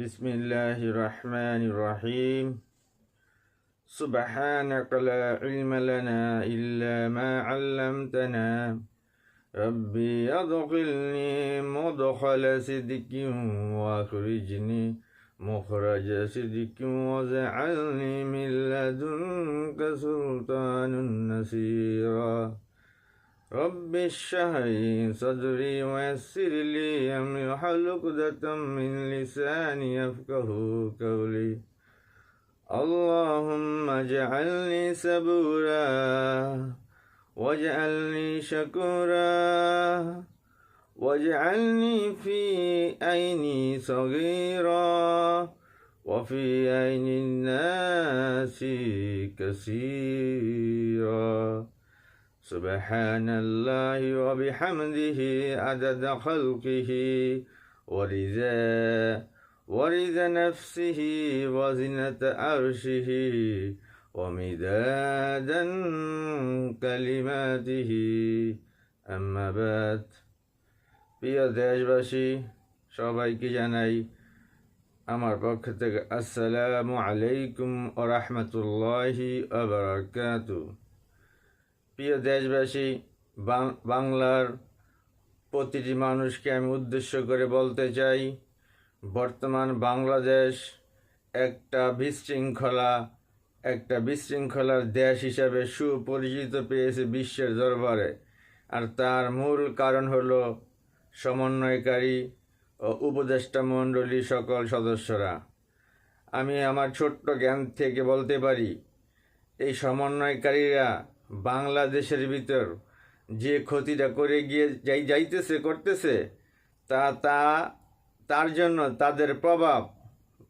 بسم الله الرحمن الرحيم سبحانك لا علم لنا إلا ما علمتنا ربي أدخلني مدخل صدق وأخرجني مخرج صدق واجعلني من لدنك سلطان نصيرا رب اشرح لي صدري ويسر لي أمري. واحلل عقدة من لساني يفقه قولي. اللهم اجعلني صبورا واجعلني شكورا واجعلني في عيني صغيرا وفي عين الناس كثيرا. سبحان الله وبحمده عدد خلقه ورضا ورضا نفسه وزنة عرشه ومدادا كلماته أما بعد প্রিয় দেশবাসী সবাইকে জানাই আমার পক্ষ থেকে আসসালামু আলাইকুম ও রহমতুল্লাহি আবরাকাতু প্রিয় দেশবাসী বাংলার প্রতিটি মানুষকে আমি উদ্দেশ্য করে বলতে চাই, বর্তমান বাংলাদেশ একটা বিশৃঙ্খলা, একটা বিশৃঙ্খলার দেশ হিসাবে সুপরিচিত পেয়েছে বিশ্বের দরবারে। আর তার মূল কারণ হলো সমন্বয়কারী ও উপদেষ্টা মণ্ডলী সকল সদস্যরা। আমি আমার ছোট্ট জ্ঞান থেকে বলতে পারি, এই সমন্বয়কারীরা বাংলাদেশের ভিতর যে ক্ষতিটা করে গিয়ে যাই, যাইতেছে, করতেছে, তা তা, তার জন্য তাদের প্রভাব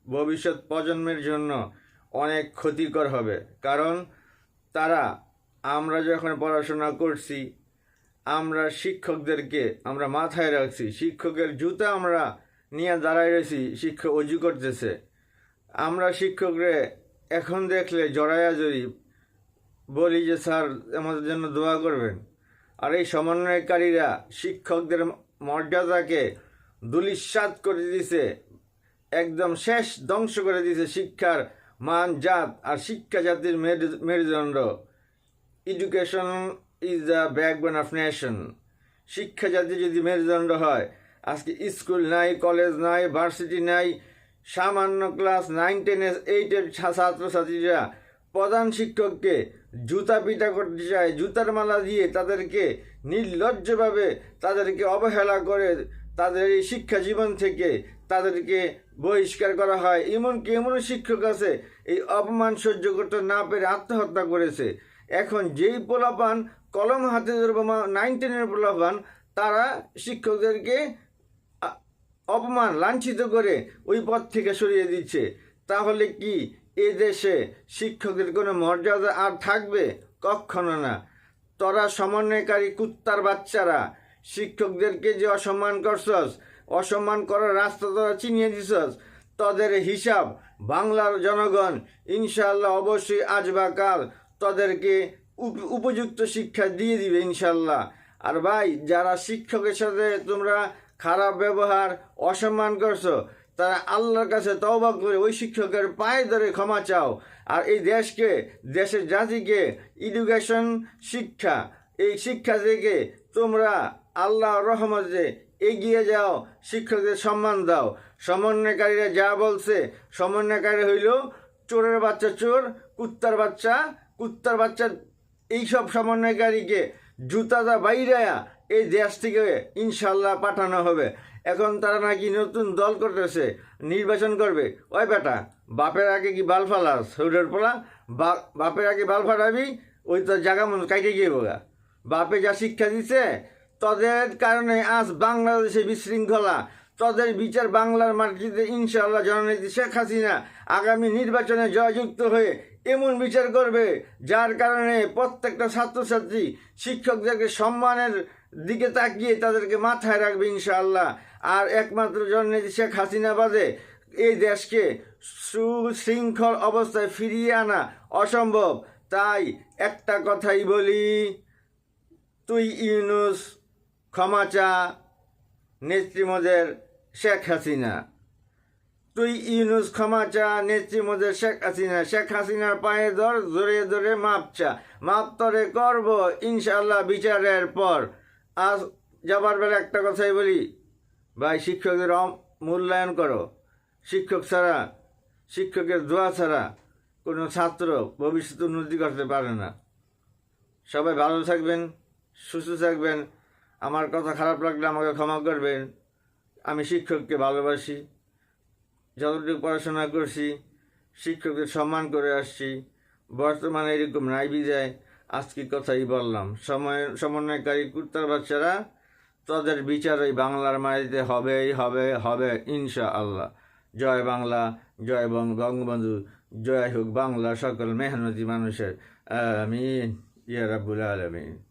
ভবিষ্যৎ প্রজন্মের জন্য অনেক ক্ষতিকর হবে। কারণ তারা, আমরা যখন পড়াশোনা করছি, আমরা শিক্ষকদেরকে আমরা মাথায় রাখছি, শিক্ষকের জুতা আমরা নিয়ে দাঁড়ায় রয়েছি, শিক্ষক অজু করতেছে। আমরা শিক্ষকরে এখন দেখলে জড়ায়া জড়ি বলি যে, স্যার, আমাদের জন্য দোয়া করবেন। আর এই সমন্বয়কারীরা, শিক্ষকদের মর্যাদাকে দুলিশ্বাত করে দিছে, একদম শেষ ধ্বংস করে দিছে শিক্ষার মান, জাত আর শিক্ষা জাতির মেরুদণ্ড। Education is the backbone of nation শিক্ষা জাতি যদি মেরুদণ্ড হয়, আজকে স্কুল নাই, কলেজ নাই, ভার্সিটি নাই, সামান্য ক্লাস নাইন, টেন, এইটের ছাত্রছাত্রীরা প্রধান শিক্ষককে জুতা পিটা করতে চায়, জুতার মালা দিয়ে তাদেরকে নির্লজ্জভাবে তাদেরকে অবহেলা করে তাদের এই শিক্ষা জীবন থেকে তাদেরকে বহিষ্কার করা হয়। এমনকি এমন শিক্ষক আছে, এই অপমান সহ্য করতে না পেরে আত্মহত্যা করেছে। এখন যেই পোলাপান কলম হাতে ধরবো নাইন টেনের পোলাপান, তারা শিক্ষকদেরকে অপমান, লাঞ্ছিত করে ওই পথ থেকে সরিয়ে দিচ্ছে। তাহলে কি এ দেশে শিক্ষকের কোনো মর্যাদা আর থাকবে? কখনো না। তোরা সমন্বয়কারী কুত্তার বাচ্চারা, শিক্ষকদেরকে যে অসম্মান করছস, অসম্মান করার রাস্তা তোরা চিনিয়ে দিছস। তাদের হিসাব বাংলার জনগণ ইনশাল্লাহ অবশ্যই আজ বা কাল তাদেরকে উপ- উপযুক্ত শিক্ষা দিয়ে দিবে ইনশাল্লাহ আর ভাই, যারা শিক্ষকের সাথে তোমরা খারাপ ব্যবহার, অসম্মান করছ তারা আল্লাহর কাছে তওবা করে ওই শিক্ষকের পায়ে ধরে ক্ষমা চাও। আর এই দেশকে, দেশের জাতিকে এডুকেশন শিক্ষা, এই শিক্ষা থেকে তোমরা আল্লাহ রহমতে এগিয়ে যাও, শিক্ষকদের সম্মান দাও। সমন্বয়কারীরা যা বলছে, সমন্বয়কারী হইল চোরের বাচ্চা চোর, কুত্তার বাচ্চা কুত্তার বাচ্চা, এইসব সমন্বয়কারীকে জুতাদা বাইরায়া এই দেশ থেকে ইনশাল্লাহ পাঠানো হবে। এখন তারা নাকি নতুন দল করতেছে, নির্বাচন করবে। ওই বেটা, বাপের আগে কি বাল ফালাস? হৌডের পোলা বাপের আগে বাল ফাটাবি, ওই তো জায়গা মন কাইটে গিয়ে বোগা। বাপে যা শিক্ষা দিছে, তাদের কারণে আজ বাংলাদেশে বিশৃঙ্খলা। তাদের বিচার বাংলার মাটিতে ইনশাআল্লাহ জননেত্রী শেখ হাসিনা আগামী নির্বাচনে জয়যুক্ত হয়ে এমন বিচার করবে, যার কারণে প্রত্যেকটা ছাত্রছাত্রী, শিক্ষকদেরকে সম্মানের দিকে তাকিয়ে তাদেরকে মাথায় রাখবে ইনশাআল্লাহ। আর একমাত্র জননেত্রী শেখ হাসিনা বাদে এই দেশকে সুশৃঙ্খল অবস্থায় ফিরিয়ে আনা অসম্ভব। তাই একটা কথাই বলি, তুই ইউনুস, ক্ষমা চা নেত্রীমদের শেখ হাসিনা। তুই ইউনুস, ক্ষমা চা, নেত্রী মধ্যে শেখ হাসিনা। শেখ হাসিনার পায়ে ধর ধরে ধরে মাপ চা। মাপ তরে করব ইনশাল্লাহ বিচারের পর। আজ যাবার বেলা একটা কথাই বলি ভাই শিক্ষকদের অম- মূল্যায়ন করো। শিক্ষক ছাড়া, শিক্ষকের দোয়া ছাড়া কোনো ছাত্র ভবিষ্যতে উন্নতি করতে পারে না। সবাই ভালো থাকবেন, সুস্থ থাকবেন। আমার কথা খারাপ লাগলে আমাকে ক্ষমা করবেন। আমি শিক্ষককে ভালোবাসি, যতটুকু পড়াশোনা করছি, শিক্ষকদের সম্মান করে আসছি। বর্তমানে এরকম নাই বিদায় আজকে কথাই বললাম। সময় সমন্বয়কারী কুত্তার বাচ্চারা তাদের বিচার ওই বাংলার মাটিতে হবেই, হবে হবে ইনশা আল্লাহ জয় বাংলা, জয় বঙ্গবন্ধু, জয় হোক বাংলা সকল মেহনতি মানুষের। আমিন, ইয়া রাবুল আলমিন।